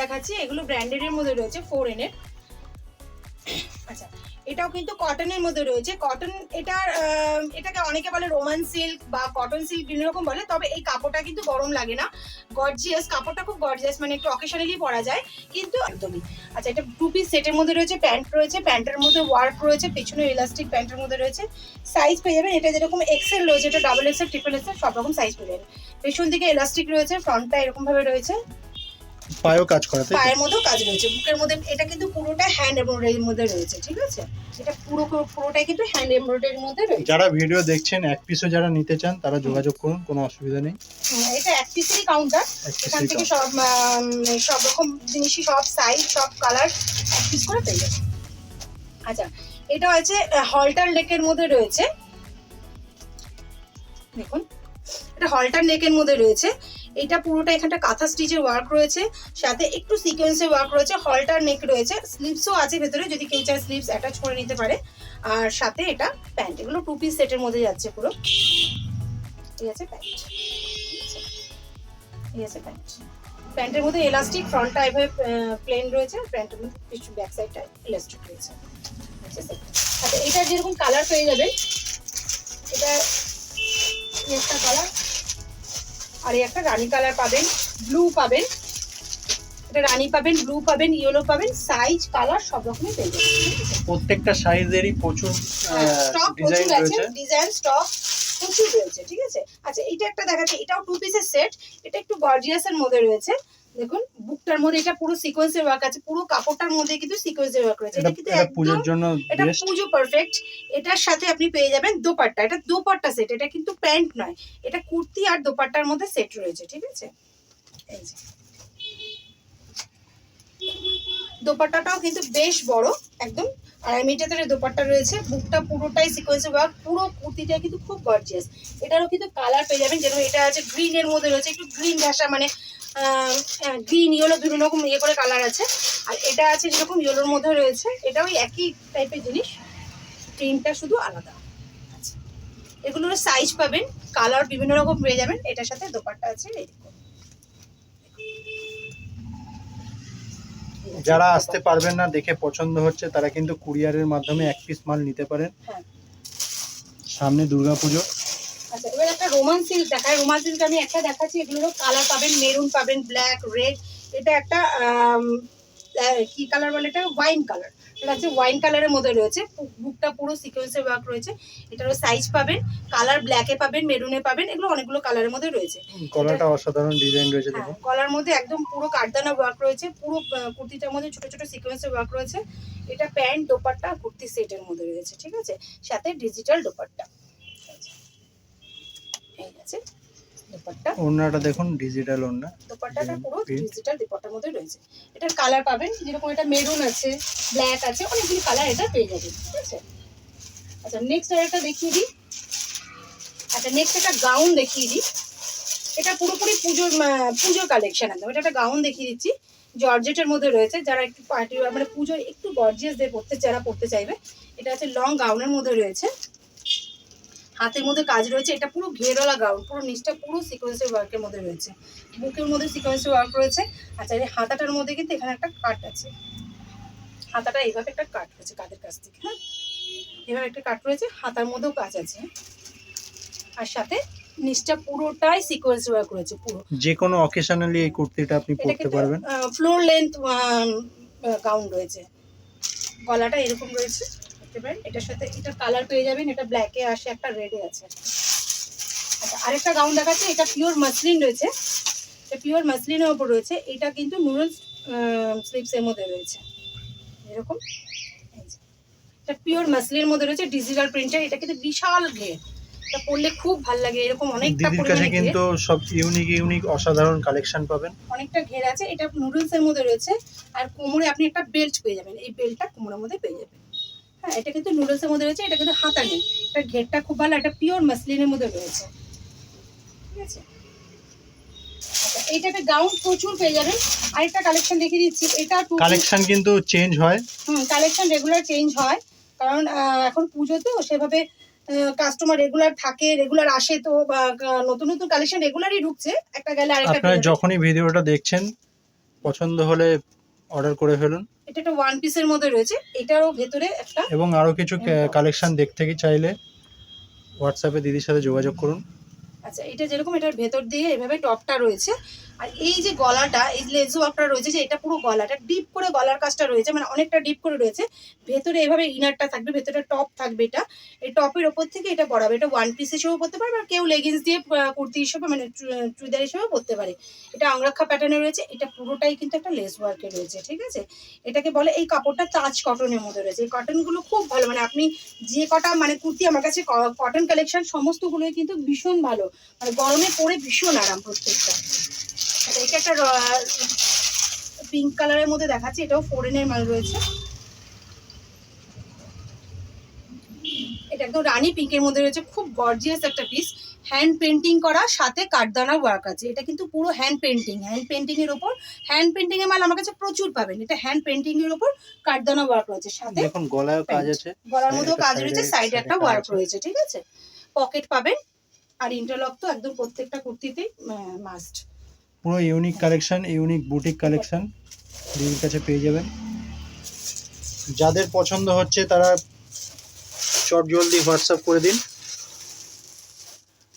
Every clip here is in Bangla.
দেখাচ্ছি, এগুলো ব্র্যান্ডেড এর মধ্যে রয়েছে ফোর এন এর। আচ্ছা এটাও কিন্তু কটনের মধ্যে রয়েছে। কটন এটার এটাকে অনেকে বলে রোমান সিল্ক বা কটন সিল্ক বিভিন্ন রকম বলে, তবে এই কাপড়টা কিন্তু গরম লাগে না। গর্জিয়াস কাপড়টা খুব গর্জিয়াস মানে একটু অকেশনালি পরা যায়। কিন্তু একদমই। আচ্ছা এটা টু পিস সেটের মধ্যে রয়েছে প্যান্ট রয়েছে প্যান্টের মধ্যে ওয়ার্ক রয়েছে, পেছনে ইলাস্টিক প্যান্টের মধ্যে রয়েছে। সাইজ পেয়ে যাবেন, এটা যেরকম এক্সেল রয়েছে, এটা ডাবল এক্সেল ট্রিপল এক্সেল সব রকম সাইজ পেয়ে যাবেন। পেছন দিকে ইলাস্টিক রয়েছে ফ্রন্টটা এরকম ভাবে রয়েছে। পায়েও কাজ করা পায়ের মধ্যেও কাজ রয়েছে বুকের মধ্যে এটা কিন্তু পুরোটা হ্যান্ড এমব্রয়ডারির মধ্যে রয়েছে ঠিক আছে? এটা পুরো পুরোটাই কিন্তু হ্যান্ড এমব্রয়ডারির মধ্যে রয়েছে। যারা ভিডিও দেখছেন এক পিসও যারা নিতে চান তারা যোগাযোগ করুন কোনো অসুবিধা নেই। এটা এক পিসেরই কাউন্টার এখান থেকে সব সব রকম জিনিসই সব সাইজ সব কালার এক পিস করে পেয়ে যাবে আচ্ছা এটা হচ্ছে হলটার লেকের মধ্যে রয়েছে। দেখুন এটা হলটার নেকের মধ্যে রয়েছে। এটা পুরোটা এখানটা কাঁথা স্টিচের ওয়ার্ক রয়েছে, সাথে একটু সিকোয়েন্সের ওয়ার্ক রয়েছে হলটার নেক রয়েছে স্লিভসও আছে ভেতরে, যদি কেউ চায় স্লিভস অ্যাটাচ করে নিতে পারে। আর সাথে এটা প্যান্ট এগুলো টু পিস সেটের মধ্যে যাচ্ছে পুরো। ঠিক আছে প্যান্ট এই আছে প্যান্ট প্যান্টের মধ্যে এলাস্টিক ফ্রন্টটা এভাবে প্লেন রয়েছে প্যান্টের মধ্যে কিছু ব্যাক সাইডটা ইলাস্টিক রয়েছে। আচ্ছা এটা যেরকম কালার পেয়ে যাবেন এটা কালার আর এই একটা রানী কালার পাবেন ব্লু পাবেন। এটা রানী পাবেন ব্লু পাবেন ইয়েলো পাবেন সাইজ কালার সব রকমই পেয়ে যাবেন। প্রত্যেকটা সাইজেরই প্রচুর স্টক ডিজাইন প্রচুর আছে রয়েছে ডিজাইন স্টক প্রচুর রয়েছে ঠিক আছে? আচ্ছা এটা একটা দেখাচ্ছে এটাও টু পিসের সেট এটা একটু গর্জিয়াস এর মধ্যে রয়েছে। দেখুন বুকটার মধ্যে এটা পুরো সিকোয়েন্সের ওয়ার্ক আছে পুরো কাপড়টার মধ্যে কিন্তু সিকোয়েন্সের ওয়ার্ক রয়েছে। এটা কিন্তু পুজোর জন্য এটা পুজো পারফেক্ট এটার সাথে আপনি পেয়ে যাবেন দোপাট্টা। এটা দোপাট্টা সেট এটা কিন্তু প্যান্ট নয়। এটা কুর্তি আর দোপাট্টার মধ্যে সেট রয়েছে ঠিক আছে? এই যে। দোপাট্টাটাও কিন্তু বেশ বড় একদম আড়াই মিটারের দোপাট্টা রয়েছে। বুকটা পুরোটাই সিকোয়েন্সের ওয়ার্ক পুরো কুর্তিটা কিন্তু খুব গর্জিয়াস এটারও কিন্তু কালার পেয়ে যাবেন যেরকম এটা আছে গ্রিনের মধ্যে রয়েছে একটু গ্রিন ঘাসা মানে গ্রিন ইয়েলো বিভিন্ন রকম ইয়ে করে কালার আছে। আর এটা আছে যেরকম ইয়েলোর মধ্যে রয়েছে এটাও ওই একই টাইপের জিনিস। প্রিন্টটা শুধু আলাদা। আচ্ছা। এগুলোর সাইজ পাবেন কালার বিভিন্ন রকম পেয়ে যাবেন এটার সাথে দোপাট্টা আছে যারা আসতে পারবেন না দেখে পছন্দ হচ্ছে তারা কিন্তু কুরিয়ারের মাধ্যমে এক পিস মাল নিতে পারেন। হ্যাঁ। সামনে দুর্গাপুজো। রোমান সিল্ক দেখায় রোমান সিল্ক আমি একটা দেখাচ্ছি এগুলোরও কালার পাবেন মেরুন পাবেন ব্ল্যাক রেড এটা একটা কি কালার বলে এটা? Wine colour. এটা হচ্ছে ওয়াইন কালারের মধ্যে রয়েছে বুকটা পুরো সিকোয়েন্সের ওয়ার্ক রয়েছে। এটারও সাইজ পাবেন কালার ব্ল্যাকে পাবেন মেরুনে পাবেন এগুলো অনেকগুলো কালারের মধ্যে রয়েছে। গলাটা অসাধারণ ডিজাইন রয়েছে হ্যাঁ দেখুন গলার মধ্যে একদম পুরো কাঠদানা ওয়ার্ক রয়েছে পুরো কুর্তিটার মধ্যে ছোট ছোট সিকোয়েন্সের ওয়ার্ক রয়েছে। এটা প্যান্ট দোপাট্টা কুর্তি সেটের মধ্যে রয়েছে ঠিক আছে? সাথে ডিজিটাল দোপাট্টা। এই আছে দোপাট্টা। ওড়নাটা দেখুন ডিজিটাল ওড়না। দোপাট্টাটা পুরো ডিজিটাল দোপাট্টার মধ্যে রয়েছে। এটার কালার পাবেন যেরকম এটা মেরুন আছে ব্ল্যাক আছে অনেকগুলি কালার এটা পেয়ে যাবেন ঠিক আছে? আচ্ছা নেক্সট দেখিয়ে দিই। আচ্ছা নেক্সট একটা গাউন দেখিয়ে দিই। এটা পুরোপুরি পুজোর পুজোর কালেকশন একদম। এটা একটা গাউন দেখিয়ে দিচ্ছি। জর্জেটের মধ্যে রয়েছে। যারা একটু পার্টি মানে পুজোর একটু গর্জিয়াস দিয়ে পড়তে যারা পড়তে চাইবে এটা হচ্ছে লং গাউনের মধ্যে রয়েছে। হাতের মধ্যে কাজ রয়েছে এটা পুরো ঘেরওয়ালা গাউন পুরো নিচটা পুরো সিকোয়েন্সের ওয়ার্কের মধ্যে রয়েছে। বুকের মধ্যে সিকোয়েন্সের ওয়ার্ক রয়েছে আচ্ছা এই হাতাটার মধ্যে কিন্তু এখানে একটা কাট আছে। হাতাটা এইভাবে একটা কাট রয়েছে কাদের কাছ থেকে হ্যাঁ? এভাবে একটা কাট রয়েছে হাতার মধ্যেও কাজ আছে। আর সাথে নিচটা পুরোটাই সিকোয়েন্স ওয়ার্ক রয়েছে পুরো। যে কোনো অকেশনালি এই কুর্তিটা আপনি পরতে কিন্তু পারবেন? ফ্লোর লেন্থ গাউন রয়েছে। গলাটা এরকম রয়েছে। দেখতে পারেন এটার সাথে এটা কালার পেয়ে যাবেন। এটা ব্ল্যাকে আসে একটা রেডে আছে। আচ্ছা আরেকটা গাউন দেখাচ্ছে। এটা পিওর মাসলিন রয়েছে। এটা পিওর মাসলিনের ওপর রয়েছে। এটা কিন্তু নুডলস স্লিপসের মধ্যে রয়েছে। এরকম। এটা পিওর মাসলিনের মধ্যে রয়েছে। ডিজিটাল প্রিন্টার এটা কিন্তু বিশাল ঘের। এটা খুব ভালো লাগে। এরকম অনেকটা দিদির কাছে কিন্তু সব ইউনিক ইউনিক অসাধারণ কালেকশন পাবেন। অনেকটা ঘের আছে। এটা নুডলস এর মধ্যে রয়েছে। আর কোমরে আপনি একটা বেল্ট পেয়ে যাবেন। এই বেল্টটা কোমরের মধ্যে পেয়ে যাবেন। হ্যাঁ এটা কিন্তু নুডলস এর মধ্যে রয়েছে এটা কিন্তু হাতা নেই এটা ঘেরটা খুব ভালো এটা পিওর মাসলিনের মধ্যে রয়েছে। ঠিক আছে? আচ্ছা গাউন প্রচুর পেয়ে যাবেন। আরেকটা কালেকশন দেখিয়ে দিচ্ছি এটা কালেকশন কিন্তু চেঞ্জ হয়। হুম কালেকশন রেগুলার চেঞ্জ হয়। কারণ এখন পুজো তো সেভাবে কাস্টমার রেগুলার থাকে রেগুলার আসে তো নতুন নতুন কালেকশন রেগুলারই ঢুকছে। একটা গেলে আরেকটা আপনারা। যখনই ভিডিওটা দেখছেন পছন্দ হলে অর্ডার করে ফেলুন। এটা একটা ওয়ান পিসের মধ্যে রয়েছে। এটারও ভেতরে একটা এবং আরও কিছু। কালেকশন দেখতে কি চাইলে হোয়াটসঅ্যাপে দিদির সাথে যোগাযোগ করুন। আচ্ছা এটা যেরকম এটার ভেতর দিয়ে এভাবে টপটা রয়েছে আর এই যে গলাটা, এই লেজ ওয়ার্কটা রয়েছে যে এটা পুরো গলাটা ডিপ করে গলার কাজটা রয়েছে মানে অনেকটা ডিপ করে রয়েছে। ভেতরে এভাবে ইনারটা থাকবে, ভেতরে টপ থাকবে এটা। এই টপের ওপর থেকে এটা বরাবর, এটা ওয়ান পিস হিসেবেও পরতে পারে আর কেউ লেগিংস দিয়ে কুর্তি হিসেবে মানে চুড়িদার হিসেবেও পরতে পারে। এটা আংরাক্ষা প্যাটার্নে রয়েছে, এটা পুরোটাই কিন্তু একটা লেস ওয়ার্কে রয়েছে, ঠিক আছে? এটাকে বলে এই কাপড়টা তাজ কটনের মধ্যে রয়েছে। এই কটনগুলো খুব ভালো মানে আপনি যে কটা মানে কুর্তি আমার কাছে কটন কালেকশন সমস্তগুলোই কিন্তু ভীষণ ভালো। মানে গরমে পরে ভীষণ আরাম প্রত্যেকটা। এটা একটা পিঙ্ক কালারের মধ্যে দেখাচ্ছে এটাও ফোরেনের মাল রয়েছে। এটা একদম রানী পিঙ্কের মধ্যে রয়েছে খুব গর্জিয়াস একটা পিস হ্যান্ড পেন্টিং করা সাথে কাঠদানা ওয়ার্ক আছে। এটা কিন্তু পুরো হ্যান্ড পেন্টিং হ্যান্ড পেন্টিং এর উপর হ্যান্ড পেন্টিং এর মাল আমার কাছে প্রচুর পাবেন। এটা হ্যান্ড পেন্টিং এর উপর কাঠদানা ওয়ার্ক রয়েছে সাথে দেখুন গলায়ও কাজ আছে। গলার মধ্যেও কাজ রয়েছে সাইডে একটা ওয়ার্ক রয়েছে ঠিক আছে? পকেট পাবেন। আর ইন্টারলক তো একদম প্রত্যেকটা কুর্তিতেই মাস্ট পুরো unique collection unique boutique collection দিদির কাছে পেয়ে যাবেন। যাদের পছন্দ হচ্ছে তারা চট জলদি হোয়াটসঅ্যাপ করে দিন।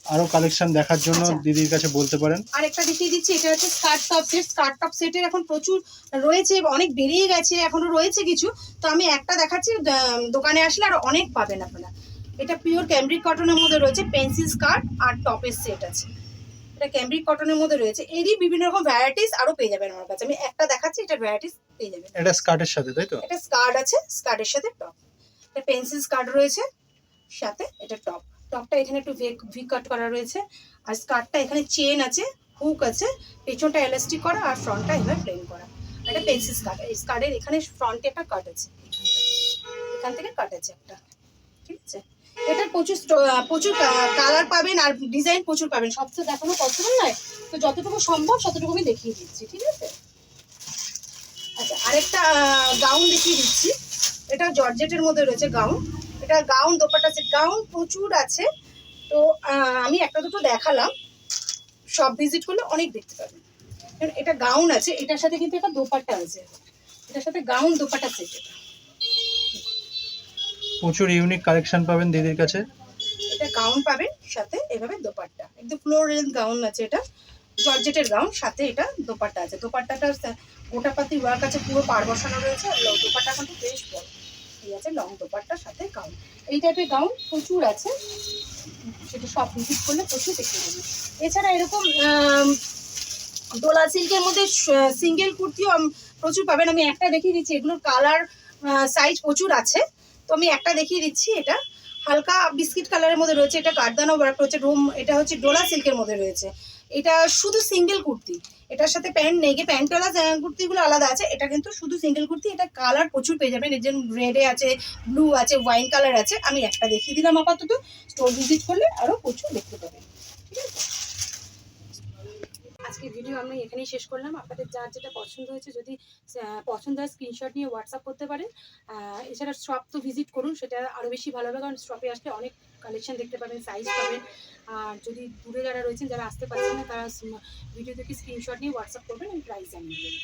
আরও কালেকশন দেখার জন্য আচ্ছা। দিদির কাছে বলতে পারেন। আর একটা দেখিয়ে দিচ্ছি এটা হচ্ছে skirt top set skirt top সেটের এখন প্রচুর রয়েছে অনেক বেরিয়ে গেছে এখনও রয়েছে কিছু। তো আমি একটা দেখাচ্ছি দোকানে আসলে আর অনেক পাবেন আপনারা। এটা পিওর ক্যামব্রিক কটনের মধ্যে রয়েছে পেন্সিল স্কার্ট আর টপের সেট আছে। এটা ক্যামব্রিক কটনের মধ্যে রয়েছে। এরই বিভিন্ন রকম ভ্যারাইটিস আরও পেয়ে যাবেন আমার কাছে। আমি একটা দেখাচ্ছি এটা ভ্যারাইটিস পেয়ে যাবেন। এটা স্কার্টের সাথে তাই তো? এটা স্কার্ট আছে স্কার্টের সাথে টপ এটা পেন্সিল স্কার্ট রয়েছে সাথে এটা টপ টপটা এখানে একটু ভি কাট করা রয়েছে। আর স্কার্টটা এখানে চেন আছে হুক আছে পেছনটা এলাস্টিক করা আর ফ্রন্টটা এভাবে প্লেন করা। এটা পেন্সিল স্কার্ট এই স্কার্টের এখানে ফ্রন্টে একটা কাট আছে। এখান থেকে কাট আছে একটা। ঠিক আছে? এটা প্রচুর প্রচুর কালার পাবেন আর ডিজাইন প্রচুর পাবেন। সব তো দেখানো পসিবল নয়। তো যতটুকু সম্ভব ততটুকু আমি দেখিয়ে দিচ্ছি, ঠিক আছে? আচ্ছা আরেকটা গাউন দেখিয়ে দিচ্ছি। এটা জর্জেটের মধ্যে রয়েছে গাউন এটা গাউন দোপাটা সেট গাউন প্রচুর আছে। তো আমি একটা দুটো দেখালাম। সব ভিজিট করলে অনেক দেখতে পাবেন। এটা গাউন আছে, এটার সাথে কিন্তু একটা দোপাট্টা আছে। এটার সাথে গাউন দোপাট্টা সেট এটা প্রচুর ইউনিক কালেকশন পাবেন দিদির কাছে। এটা গাউন পাবেন, সাথে এভাবে দোপাট্টা। একদম ফ্লোর রেঞ্জ গাউন আছে এটা, জর্জেটের গাউন সাথে এটা দোপাট্টা আছে। দোপাট্টাটার সা- গোটাপাতি ওয়ার্ক আছে, পুরো পার বসানো রয়েছে, আর দোপাট্টা কিন্তু বেশ বড়। এই আছে লং দোপাট্টার সাথে গাউন এই টাইপের গাউন প্রচুর আছে। সেটা সব ভিজিট করলে প্রচুর দেখতে পাবেন। এছাড়া এরকম দোলা সিল্কের মধ্যে সিঙ্গেল কুর্তিও প্রচুর পাবেন। আমি একটা দেখিয়ে দিচ্ছি, এগুলোর কালার সাইজ প্রচুর আছে। তো আমি একটা দেখিয়ে দিচ্ছি এটা। হালকা বিস্কিট কালারের মধ্যে রয়েছে, এটা কারদানা ওয়ার্ক রয়েছে রুম এটা হচ্ছে ডোলা সিল্কের মধ্যে রয়েছে। এটা শুধু সিঙ্গেল কুর্তি, এটার সাথে প্যান্ট নেই প্যান্টওয়ালা কুর্তিগুলো আলাদা আছে, এটা কিন্তু শুধু সিঙ্গেল কুর্তি, এটা কালার প্রচুর পেয়ে যাবেন। এর জন্য রেডে আছে ব্লু আছে ওয়াইন কালার আছে, আমি একটা দেখিয়ে দিলাম আপাতত। স্টোর ভিজিট করলে আরও প্রচুর দেখতে পাবেন। ঠিক আছে? আজকের ভিডিও আমি এখানেই শেষ করলাম। আপনাদের যার যেটা পছন্দ হয়েছে যদি পছন্দ হয় স্ক্রিনশট নিয়ে হোয়াটসঅ্যাপ করতে পারেন। এছাড়া শপ তো ভিজিট করুন, সেটা আরও বেশি ভালো হবে, কারণ শপে আসলে অনেক কালেকশন দেখতে পাবেন সাইজ পাবেন। আর যদি দূরে যারা রয়েছেন, যারা আসতে পারছেন না, তারা ভিডিও থেকে স্ক্রিনশট নিয়ে হোয়াটসঅ্যাপ করবেন, আমি প্রাইস জানিয়ে দেবেন